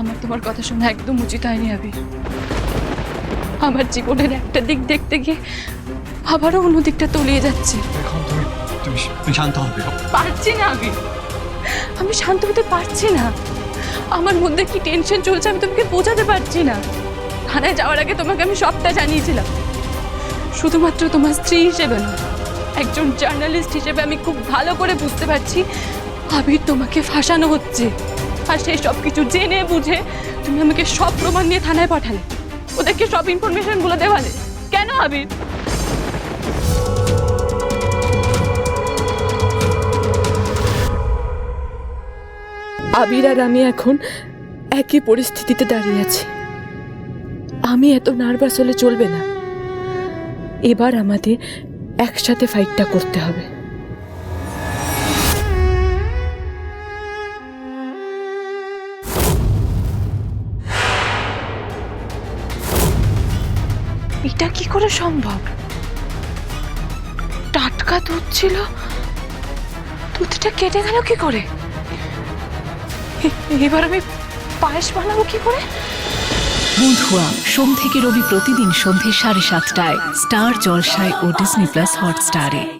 আমার তোমার কথা শোনা একদম উচিত হয়নি আবির আমার জীবনের একটা দিক দেখতে গিয়ে আবারও অন্য দিকটা তলিয়ে যাচ্ছে। এখন তুমি তুমি তুমি শান্ত হবে পারছি না আমি আমি শান্ত হতে পারছি না। আমার মধ্যে কি টেনশন চলছে আমি তোমাকে বোঝাতে পারছি না। থানায় যাওয়ার আগে তোমাকে আমি সবটা জানিয়েছিলাম। শুধুমাত্র তোমার স্ত্রী হিসেবে না একজন জার্নালিস্ট হিসেবে আমি খুব ভালো করে বুঝতে পারছি আবির তোমাকে ফাঁসানো হচ্ছে। আর সেই সব কিছু জেনে বুঝে তুমি আমাকে সব প্রমাণ নিয়ে থানায় পাঠালে। ওদেরকে সব ইনফরমেশনগুলো দেওয়ালে। কেন আবির? আবির আর আমি এখন একই পরিস্থিতিতে দাঁড়িয়ে আছি। আমি এত নার্ভাস হলে চলবে না। এবার আমাদের একসাথে ফাইটটা করতে হবে। এটা কি করে সম্ভব? টাটকা দুধ ছিল? দুধটা কেটে গেল কি করে? এবার আমি পায়েস বানাবো কি করে? বন্ধুয়া সোম থেকে রবি প্রতিদিন সন্ধে সাড়ে সাতটায় স্টার জলসায় ও ডিসনি প্লাস হটস্টারে।